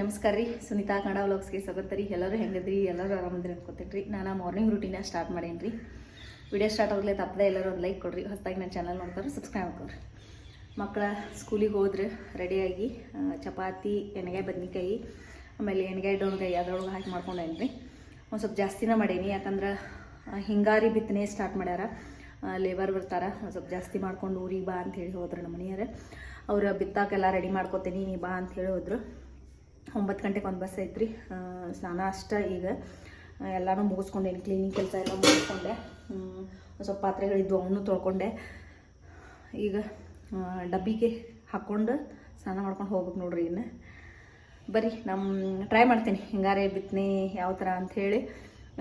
ನಮಸ್ಕಾರ ರೀ. ಸುನಿತಾ ಕನ್ನಡ ವ್ಲಾಗ್ಸ್ಗೆ ಸ್ವಾಗತ ರೀ. ಎಲ್ಲರೂ ಹೆಂಗದ್ರಿ? ಎಲ್ಲರೂ ಆರಾಮದ್ರಿ ಅನ್ಕೋತೀನಿ ರೀ. ನಾನು ಮಾರ್ನಿಂಗ್ ರುಟೀನ ಸ್ಟಾರ್ಟ್ ಮಾಡೇನಿ ರೀ. ವಿಡಿಯೋ ಸ್ಟಾರ್ಟ್ ಆಗಲೇ ತಪ್ಪದೆ ಎಲ್ಲರೂ ಒಂದು ಲೈಕ್ ಕೊಡ್ರಿ. ಹೊಸದಾಗಿ ನನ್ನ ಚಾನಲ್ ನೋಡ್ತಾರೆ ಸಬ್ಸ್ಕ್ರೈಬ್ ಮಾಡ್ಕೊಡ್ರಿ ಮಕ್ಕಳ ಸ್ಕೂಲಿಗೆ ಹೋದ್ರೆ ರೆಡಿಯಾಗಿ ಚಪಾತಿ, ಎಣ್ಗಾಯಿ, ಬದ್ನಿಕಾಯಿ, ಆಮೇಲೆ ಎಣ್ಗಾಯಿ ಡೋಣ್ಗಾಯಿ ಅದ್ರೊಳಗೆ ಹಾಕಿ ಮಾಡ್ಕೊಂಡೇನಿ ರೀ. ಒಂದು ಸ್ವಲ್ಪ ಜಾಸ್ತಿನೇ ಮಾಡೇನಿ. ಯಾಕಂದ್ರೆ ಹಿಂಗಾರಿ ಬಿತ್ತನೆ ಸ್ಟಾರ್ಟ್ ಮಾಡ್ಯಾರ. ಲೇಬರ್ ಬರ್ತಾರೆ. ಒಂದು ಸ್ವಲ್ಪ ಜಾಸ್ತಿ ಮಾಡ್ಕೊಂಡು ಊರಿಗೆ ಬಾ ಅಂತ ಹೇಳಿ ಹೋದ್ರೆ ನಮ್ಮ ಮನೆಯವ್ರೆ. ಅವ್ರು ಬಿತ್ತಾಕೆಲ್ಲ ರೆಡಿ ಮಾಡ್ಕೊತೀನಿ. ನೀ ಬಾ ಅಂತ ಹೇಳಿ ಹೋದ್ರು. ಒಂಬತ್ತು ಗಂಟೆಗೆ ಒಂದು ಬಸ್ ಐತ್ರಿ. ಆ, ಸ್ನಾನ ಅಷ್ಟ ಈಗ ಆ, ಎಲ್ಲಾನು ಮುಗಿಸ್ಕೊಂಡೇನಿ ಕ್ಲೀನಿಂಗ್ ಕೆಲಸ ಎಲ್ಲ ಮುಗಿಸ್ಕೊಂಡೆ. ಸ್ವಲ್ಪ ಪಾತ್ರೆಗಳಿದ್ವು ಅವನು ತೊಳ್ಕೊಂಡೆ. ಈಗ ಡಬ್ಬಿಗೆ ಹಾಕ್ಕೊಂಡು ಸ್ನಾನ ಮಾಡ್ಕೊಂಡು ಹೋಗ್ಬೇಕು ನೋಡ್ರಿ ಇನ್ನು. ಬರೀ ನಮ್ಮ ಟ್ರೈ ಮಾಡ್ತೀನಿ. ಹಿಂಗಾರೆ ಬಿತ್ತನೆ ಯಾವ ಥರ ಅಂಥೇಳಿ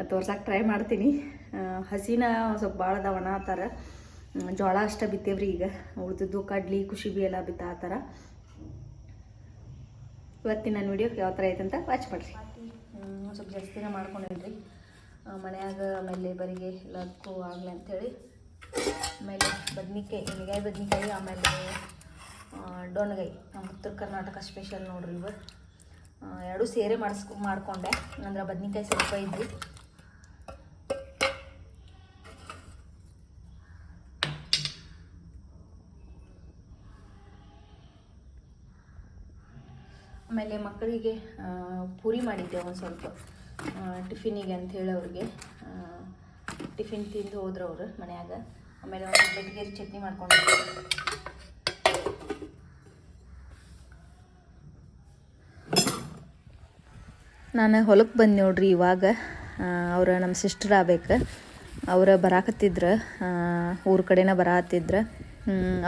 ತೋರ್ಸಕ್ಕೆ ಟ್ರೈ ಮಾಡ್ತೀನಿ. ಆ, ಹಸಿನ ಸ್ವಲ್ಪ ಭಾಳ ಅದಾವ ಒಣ ಥರ ಜೋಳ ಅಷ್ಟ ಬಿತ್ತೇವ್ರಿ ಈಗ. ಉಳ್ದಿದ್ದು ಕಡ್ಲಿ ಕುಶಿಬಿ ಎಲ್ಲ ಬಿತ್ತ ಆ ಥರ ಇವತ್ತಿನ ನನ್ನ ಯಾವ ಥರ ಐತೆ ಅಂತ ವಾಚ್ ಮಾಡಿರಿ. ಸ್ವಲ್ಪ ಜಾಸ್ತಿನೇ ಮಾಡ್ಕೊಂಡೇನ್ರಿ ಮನೆಯಾಗ ಆಮೇಲೆ ಬರಿಗೆ ಎಲ್ಲದಕ್ಕೂ ಆಗಲಿ ಅಂಥೇಳಿ ಆಮೇಲೆ ಬದ್ನಿಕಾಯಿ ಎಣ್ಗಾಯಿ ಬದ್ನಿಕಾಯಿ, ಆಮೇಲೆ ಡೊಣ್ಗಾಯಿ ನಮ್ಮ ಉತ್ತರ ಕರ್ನಾಟಕ ಸ್ಪೆಷಲ್ ನೋಡ್ರಿ ಇವರು ಎರಡೂ ಸೇರೆ ಮಾಡಿಸ್ಕೊ ಮಾಡ್ಕೊಂಡೆ. ಅಂದ್ರೆ ಬದ್ನಿಕಾಯಿ ಸ್ವಲ್ಪ ಇದ್ವಿ. ಆಮೇಲೆ ಮಕ್ಕಳಿಗೆ ಪೂರಿ ಮಾಡಿದ್ದೆ ಒಂದು ಸ್ವಲ್ಪ. ಟಿಫಿನಿಗೆ ಅಂಥೇಳಿ ಅವ್ರಿಗೆ. ಟಿಫಿನ್ ತಿಂದು ಹೋದ್ರು ಅವರು ಮನೆಯಾಗ. ಆಮೇಲೆ ಒಂದು ಬೆಟ್ಟಿಗೇರಿ ಚಟ್ನಿ ಮಾಡ್ಕೊಂಡು ನಾನು ಹೊಲಕ್ಕೆ ಬಂದು ನೋಡ್ರಿ ಇವಾಗ. ಅವ್ರ ನಮ್ಮ ಸಿಸ್ಟರ್ ಆಗ್ಬೇಕು. ಅವ್ರು ಬರಾಕತ್ತಿದ್ರು. ಊರ ಕಡೆನ ಬರಾಕತ್ತಿದ್ರು.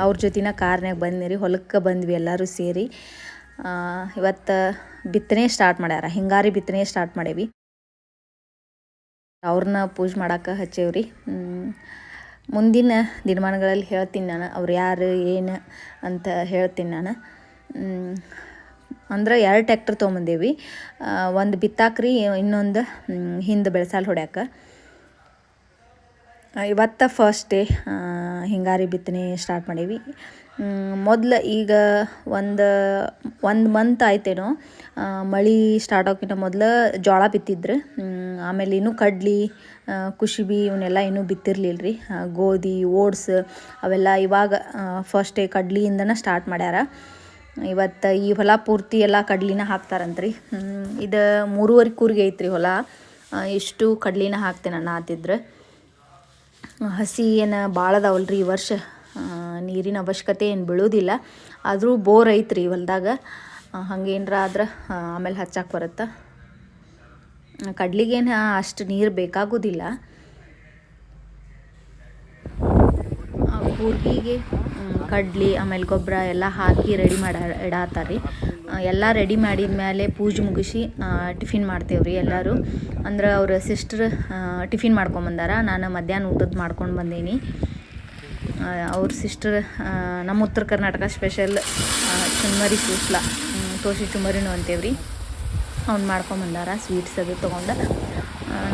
ಅವ್ರ ಜೊತಿನ ಕಾರ್ನಾಗ ಬಂದ್ನಿ ರೀ. ಹೊಲಕ್ಕೆ ಬಂದ್ವಿ ಎಲ್ಲರೂ ಸೇರಿ. ಇವತ್ತು ಬಿತ್ತನೆ ಸ್ಟಾರ್ಟ್ ಮಾಡ್ಯಾರ. ಹಿಂಗಾರಿ ಬಿತ್ತನೆ ಸ್ಟಾರ್ಟ್ ಮಾಡೇವಿ. ಅವ್ರನ್ನ ಪೂಜೆ ಮಾಡೋಕೆ ಹಚ್ಚೇವ್ರಿ. ಮುಂದಿನ ದಿನಮಾನಗಳಲ್ಲಿ ಹೇಳ್ತೀನಿ ನಾನು. ಅವ್ರು ಯಾರು, ಏನು ಅಂತ ಹೇಳ್ತೀನಿ ನಾನು. ಅಂದ್ರೆ ಎರಡು ಟ್ಯಾಕ್ಟರ್ ತೊಗೊಂಬಂದೇವಿ. ಒಂದು ಬಿತ್ತಾಕ್ರಿ, ಇನ್ನೊಂದು ಹಿಂದೆ ಬೆಳೆಸಾಲು ಹೊಡ್ಯಾಕ. ಇವತ್ತು ಫಸ್ಟ್ ಡೇ ಹಿಂಗಾರಿ ಬಿತ್ತನೆ ಸ್ಟಾರ್ಟ್ ಮಾಡೀವಿ. ಮೊದಲು ಈಗ ಒಂದು ಒಂದು ಮಂತ್ ಆಯ್ತೇನೋ ಮಳೆ ಸ್ಟಾರ್ಟ್ ಆಗೋಕ್ಕಿಂತ ಮೊದಲು ಜೋಳ ಬಿತ್ತಿದ್ರು. ಆಮೇಲೆ ಇನ್ನೂ ಕಡ್ಲಿ ಕುಶಿಬಿ ಇವನ್ನೆಲ್ಲ ಇನ್ನೂ ಬಿತ್ತಿರಲಿಲ್ಲ ರೀ ಗೋಧಿ, ಓಟ್ಸ್ ಅವೆಲ್ಲ ಇವಾಗ ಫಸ್ಟ್ ಡೇ ಕಡ್ಲಿಯಿಂದನ ಸ್ಟಾರ್ಟ್ ಮಾಡ್ಯಾರ. ಇವತ್ತು ಈ ಹೊಲ ಪೂರ್ತಿ ಎಲ್ಲ ಕಡ್ಲಿನ ಹಾಕ್ತಾರಂತ್ರಿ. ಇದು ಮೂರುವರೆ ಕೂರಿಗೆ ಐತ್ರಿ ಹೊಲ. ಇಷ್ಟು ಕಡ್ಲಿನ ಹಾಕ್ತೇನೆ ನಾನು ಆತಿದ್ರೆ ಹಸಿ ಏನು ಭಾಳ ಅದಾವಲ್ರಿ ಈ ವರ್ಷ. ನೀರಿನ ಅವಶ್ಯಕತೆ ಏನು ಬೀಳೋದಿಲ್ಲ. ಆದರೂ ಬೋರ್ ಐತ್ರಿ ಹೊಲ್ದಾಗ. ಹಂಗೇನ್ರ ಆದ್ರೆ ಆಮೇಲೆ ಹಚ್ಚಕ್ಕೆ ಬರುತ್ತೆ. ಕಡ್ಲಿಗೇನು ಅಷ್ಟು ನೀರು ಬೇಕಾಗೋದಿಲ್ಲ. ಕೂರ್ಗಿಗೆ ಕಡ್ಲಿ, ಆಮೇಲೆ ಗೊಬ್ಬರ ಎಲ್ಲ ಹಾಕಿ ರೆಡಿ ಮಾಡಿ ಇಡಾತಾರೆ. ರೀ ಎಲ್ಲ ರೆಡಿ ಮಾಡಿದ ಮೇಲೆ ಪೂಜೆ ಮುಗಿಸಿ ಟಿಫಿನ್ ಮಾಡ್ತೇವೆ ರೀ ಎಲ್ಲರೂ. ಅಂದ್ರೆ ಅವ್ರ ಸಿಸ್ಟರ್ ಟಿಫಿನ್ ಮಾಡ್ಕೊಂಬಂದಾರ. ನಾನು ಮಧ್ಯಾಹ್ನ ಊಟದ ಮಾಡ್ಕೊಂಡು ಬಂದೀನಿ. ಅವ್ರ ಸಿಸ್ಟರ್ ನಮ್ಮ ಉತ್ತರ ಕರ್ನಾಟಕ ಸ್ಪೆಷಲ್ ಚುಮ್ಮರಿ ಸೂಸ್ಲ ತೋಸಿ ಅಂತೇವೆ ರೀ ಅವ್ನು ಮಾಡ್ಕೊಂಬಂದಾರ ಸ್ವೀಟ್ಸ್ ಅದು ತೊಗೊಂಡು.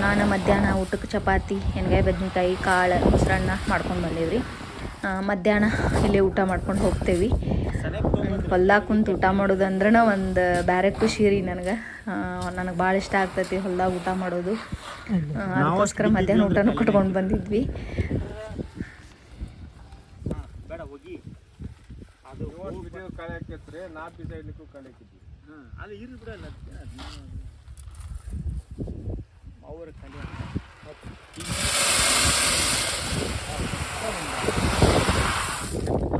ನಾನು ಮಧ್ಯಾಹ್ನ ಊಟಕ್ಕೆ ಚಪಾತಿ, ಎಣ್ಗಾಯಿ, ಬದ್ನೆಕಾಯಿ, ಕಾಳು, ಮೊಸರನ್ನ ಮಾಡ್ಕೊಂಡು ಬಂದೇವ್ರಿ. ಮಧ್ಯಾಹ್ನ ಇಲ್ಲೇ ಊಟ ಮಾಡ್ಕೊಂಡು ಹೋಗ್ತೇವೆ. ಹೊಲ್ದಾಗ ಕುಂತು ಊಟ ಮಾಡೋದಂದ್ರೆ ಒಂದು ಬೇರೆ ಖುಷಿ ರೀ ನನಗೆ. ನನಗೆ ಭಾಳ ಇಷ್ಟ ಆಗ್ತೈತಿ ಹೊಲ್ದಾಗ ಊಟ ಮಾಡೋದು. ಅದಕ್ಕೋಸ್ಕರ ಮಧ್ಯಾಹ್ನ ಊಟನೂ ಕಟ್ಕೊಂಡು ಬಂದಿದ್ವಿ. ಬೇಡ ಹೋಗಿ ಅದು ವಿಡಿಯೋ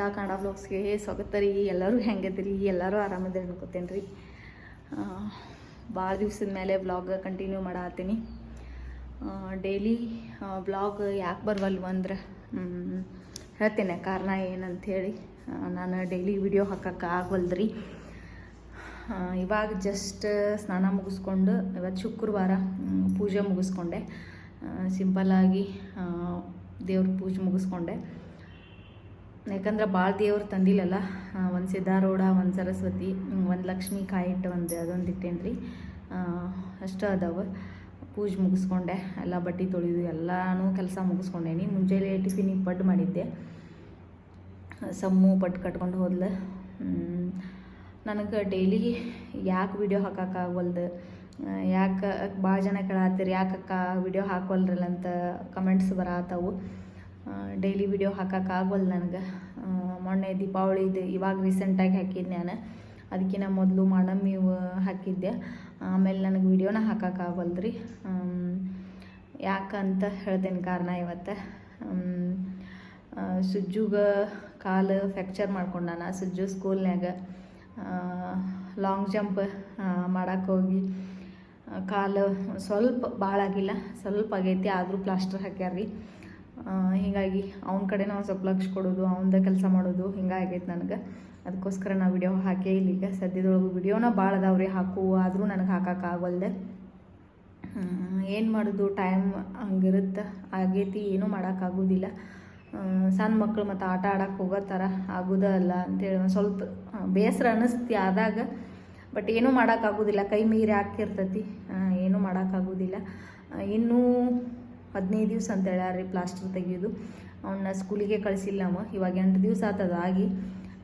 ಸುನೀತಾ ಕನ್ನಡ ಬ್ಲಾಗ್ಸ್ಗೆ ಸ್ವಾಗತ ರೀ. ಎಲ್ಲರೂ ಹೆಂಗದ್ರಿ ಎಲ್ಲರೂ ಆರಾಮದ್ರಿ ಅನ್ಕೋತೇನೆ ರೀ. ಭಾಳ ದಿವ್ಸದ ಮೇಲೆ ಬ್ಲಾಗ್ ಕಂಟಿನ್ಯೂ ಮಾಡತ್ತೀನಿ. ಡೈಲಿ ಬ್ಲಾಗ್ ಯಾಕೆ ಬರ್ವಲ್ವ ಅಂದ್ರೆ ಹೇಳ್ತೇನೆ ಕಾರಣ ಏನಂಥೇಳಿ ನಾನು ಡೈಲಿ ವಿಡಿಯೋ ಹಾಕಕ್ಕೆ ಆಗವಲ್ದ್ರಿ. ಇವಾಗ ಜಸ್ಟ್ ಸ್ನಾನ ಮುಗಿಸ್ಕೊಂಡು ಇವತ್ತು ಶುಕ್ರವಾರ ಪೂಜೆ ಮುಗಿಸ್ಕೊಂಡೆ. ಸಿಂಪಲ್ಲಾಗಿ ದೇವ್ರ ಪೂಜೆ ಮುಗಿಸ್ಕೊಂಡೆ. ಯಾಕಂದ್ರೆ ಭಾಳ ದೇವ್ರು ತಂದಿಲ್ಲಲ್ಲ? ಒಂದು ಸಿದ್ಧಾರೂಢ, ಒಂದು ಸರಸ್ವತಿ ಒಂದು ಲಕ್ಷ್ಮಿ ಕಾಯಿ ಇಟ್ಟು ಒಂದು ಅದೊಂದು ಇಟ್ಟೇನಿ ರೀ ಅಷ್ಟು ಅದಾವ. ಪೂಜೆ ಮುಗಿಸ್ಕೊಂಡೆ, ಎಲ್ಲ ಬಟ್ಟೆ ತೊಳೆದು ಎಲ್ಲನೂ ಕೆಲಸ ಮುಗಿಸ್ಕೊಂಡೇನಿ ಮುಂಜಾನೆ ಟಿಫಿನಿಗೆ ಪಡ್ಡು ಮಾಡಿದ್ದೆ. ಸಮ್ಮು ಪಟ್ಟು ಕಟ್ಕೊಂಡು ಹೋದ್ಲು. ನನಗೆ ಡೈಲಿ ಯಾಕೆ ವಿಡಿಯೋ ಹಾಕೋಕ್ಕಾಗವಲ್ದು ಯಾಕೆ ಭಾಳ ಜನ ಕೇಳತ್ತೀರಿ? ಯಾಕಕ್ಕ ವಿಡಿಯೋ ಹಾಕೋಲ್ರಲ್ಲ ಅಂತ ಕಮೆಂಟ್ಸ್ ಬರತ್ತವು ಡೈಲಿ ವಿಡಿಯೋ ಹಾಕೋಕ್ಕಾಗಲ್ಲ ನನಗೆ. ಮೊನ್ನೆ ದೀಪಾವಳಿದು ಇವಾಗ ರೀಸೆಂಟಾಗಿ ಹಾಕಿದ್ದೆ ನಾನು. ಅದಕ್ಕಿಂತ ಮೊದಲು ಮಾಡಮ್ಮಿ ಹಾಕಿದ್ದೆ. ಆಮೇಲೆ ನನಗೆ ವಿಡಿಯೋನ ಹಾಕೋಕ್ಕಾಗವಲ್ದು ರೀ. ಯಾಕಂತ ಹೇಳ್ತೇನೆ ಕಾರಣ ಇವತ್ತು. ಸುಜ್ಜುಗೆ ಕಾಲು ಫ್ರ್ಯಾಕ್ಚರ್ ಮಾಡ್ಕೊಂಡಾನ ಸುಜ್ಜು ಸ್ಕೂಲ್ನ್ಯಾಗ ಲಾಂಗ್ ಜಂಪ್ ಮಾಡಕ್ಕೆ ಹೋಗಿ. ಕಾಲು ಸ್ವಲ್ಪ ಭಾಳ ಆಗಿಲ್ಲ ಸ್ವಲ್ಪ ಆಗೈತಿ, ಆದರೂ ಪ್ಲಾಸ್ಟರ್ ಹಾಕ್ಯಾರ ರೀ. ಹೀಗಾಗಿ ಅವನ ಕಡೆ ನಾವು ಸ್ವಲ್ಪ ಲಕ್ಷ ಕೊಡೋದು, ಅವನದ ಕೆಲಸ ಮಾಡೋದು ಹಿಂಗಾಗೈತೆ ನನಗೆ. ಅದಕ್ಕೋಸ್ಕರ ನಾ ವಿಡಿಯೋ ಹಾಕೇ ಇಲ್ಲ ಈಗ. ಸದ್ಯದೊಳಗೆ ವಿಡಿಯೋನ ಭಾಳ ಅದಾವ್ರಿ ಹಾಕು, ಆದರೂ ನನಗೆ ಹಾಕೋಕ್ಕಾಗಲ್ದೆ ಏನು ಮಾಡೋದು ಟೈಮ್ ಹಂಗಿರುತ್ತೆ, ಆಗೈತಿ, ಏನೂ ಮಾಡೋಕ್ಕಾಗೋದಿಲ್ಲ ಸಣ್ಣ ಮಕ್ಕಳು ಮತ್ತು ಆಟ ಆಡೋಕ್ಕೆ ಹೋಗೋ ಥರ ಅಲ್ಲ ಅಂತೇಳಿ ಒಂದು ಸ್ವಲ್ಪ ಬೇಸರ ಅನ್ನಿಸ್ತಿ ಆದಾಗ ಬಟ್ ಏನೂ ಮಾಡೋಕ್ಕಾಗೋದಿಲ್ಲ ಕೈ ಮೀರಿ ಹಾಕಿರ್ತೈತಿ ಏನೂ ಮಾಡೋಕ್ಕಾಗೋದಿಲ್ಲ ಇನ್ನೂ ಹದಿನೈದು ದಿವಸ ಅಂತ ಹೇಳ್ಯಾರ್ರಿ ಪ್ಲಾಸ್ಟರ್ ತೆಗಿಯೋದು. ಅವನ್ನ ಸ್ಕೂಲಿಗೆ ಕಳಿಸಿಲ್ಲ ನಾವು ಇವಾಗ ಎಂಟು ದಿವಸ ಆತದ ಆಗಿ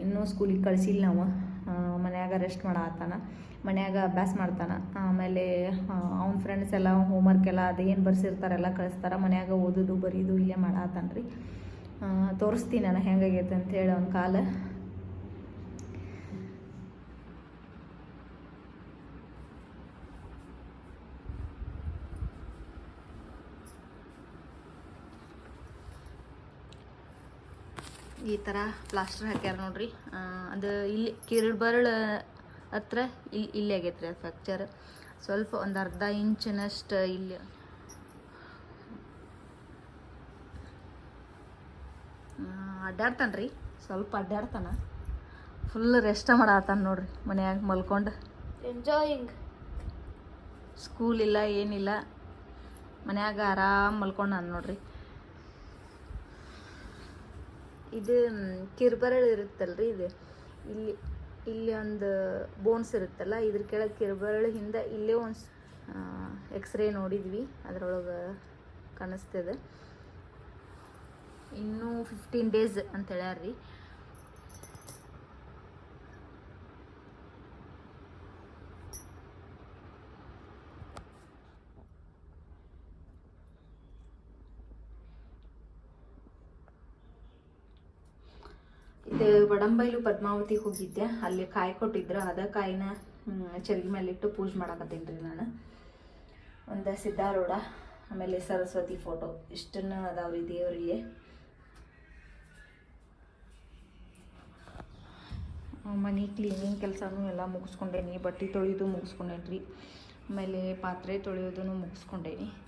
ಇನ್ನೂ ಸ್ಕೂಲಿಗೆ ಕಳಿಸಿಲ್ಲ ನಾವು ಮನ್ಯಾಗ ರೆಸ್ಟ್ ಮಾಡತ್ತಾನ ಮನ್ಯಾಗ ಅಭ್ಯಾಸ ಮಾಡ್ತಾನ. ಆಮೇಲೆ ಅವ್ನ ಫ್ರೆಂಡ್ಸ್ ಎಲ್ಲ ಹೋಮ್ವರ್ಕ್ ಎಲ್ಲ ಅದೇನು ಬರ್ಸಿರ್ತಾರೆಲ್ಲ ಕಳಿಸ್ತಾರ. ಮನ್ಯಾಗ ಓದೋದು, ಬರೀದು, ಇಲ್ಲೇ ಮಾಡತ್ತಾನ ರೀ ತೋರಿಸ್ತೀನಿ ನಾನು ಹೆಂಗಾಗೈತೆ ಅಂತೇಳಿ ಅವ್ನ ಕಾಲ. ಈ ಥರ ಪ್ಲಾಸ್ಟರ್ ಹಾಕ್ಯಾರ ನೋಡ್ರಿ. ಅದು ಇಲ್ಲಿ ಕಿರುಬರಳು ಬರಳು ಹತ್ರ ಇಲ್ಲಿ ಇಲ್ಲಿ ಆಗೈತೆ ರೀ ಫ್ರ್ಯಾಕ್ಚರ್ ಸ್ವಲ್ಪ ಒಂದು ಅರ್ಧ ಇಂಚಿನಷ್ಟು ಇಲ್ಲಿ. ಅಡ್ಡಾಡ್ತಾನೆ ರೀ ಸ್ವಲ್ಪ ಅಡ್ಡಾಡ್ತಾನ ಫುಲ್ ರೆಸ್ಟ್ ಮಾಡತ್ತಾನ ನೋಡ್ರಿ ಮನ್ಯಾಗ ಮಲ್ಕೊಂಡು. ಎಂಜಾಯಿಂಗ್ ಸ್ಕೂಲ್ ಇಲ್ಲ ಏನಿಲ್ಲ. ಮನ್ಯಾಗ ಆರಾಮ್ ಮಲ್ಕೊಂಡು ನಾನು ನೋಡ್ರಿ. ಇದು ಕಿರ್ಬರಳು ಇರುತ್ತಲ್ರಿ ಇದು. ಇಲ್ಲಿ ಇಲ್ಲಿ ಒಂದು ಬೋನ್ಸ್ ಇರುತ್ತಲ್ಲ, ಇದ್ರ ಕೆಳಗೆ ಕಿರ್ಬರಳು ಹಿಂದೆ ಇಲ್ಲೇ ಒಂದು ಎಕ್ಸ್ರೇ ನೋಡಿದ್ವಿ, ಅದರೊಳಗೆ ಕಾಣಿಸ್ತದೆ. ಇನ್ನೂ ಫಿಫ್ಟೀನ್ ಡೇಸ್ ಅಂತ ಹೇಳ್ಯಾರ್ರಿ. ಇದು ಪದ್ಮಾವತಿ ಹೋಗಿದ್ದೆ. ಅಲ್ಲಿ ಕಾಯಿ ಕೊಟ್ಟಿದ್ರು. ಅದ ಕಾಯಿನ ಮೇಲೆ ಇಟ್ಟು ಪೂಜೆ ಮಾಡಾಕತ್ತೀನಿ ರೀ ನಾನು. ಒಂದು ಸಿದ್ಧಾರೂಢ, ಆಮೇಲೆ ಸರಸ್ವತಿ ಫೋಟೋ ಇಷ್ಟನ್ನ ಅದಾವ್ರಿ ದೇವರಿಗೆ. ಮನೆ ಕ್ಲೀನಿಂಗ್ ಕೆಲಸನೂ ಎಲ್ಲ ಮುಗಿಸ್ಕೊಂಡೇನಿ. ಬಟ್ಟೆ ತೊಳೆಯೋದು ಮುಗಿಸ್ಕೊಂಡೇನಿ ಆಮೇಲೆ ಪಾತ್ರೆ ತೊಳೆಯೋದನ್ನು ಮುಗಿಸ್ಕೊಂಡೇನಿ.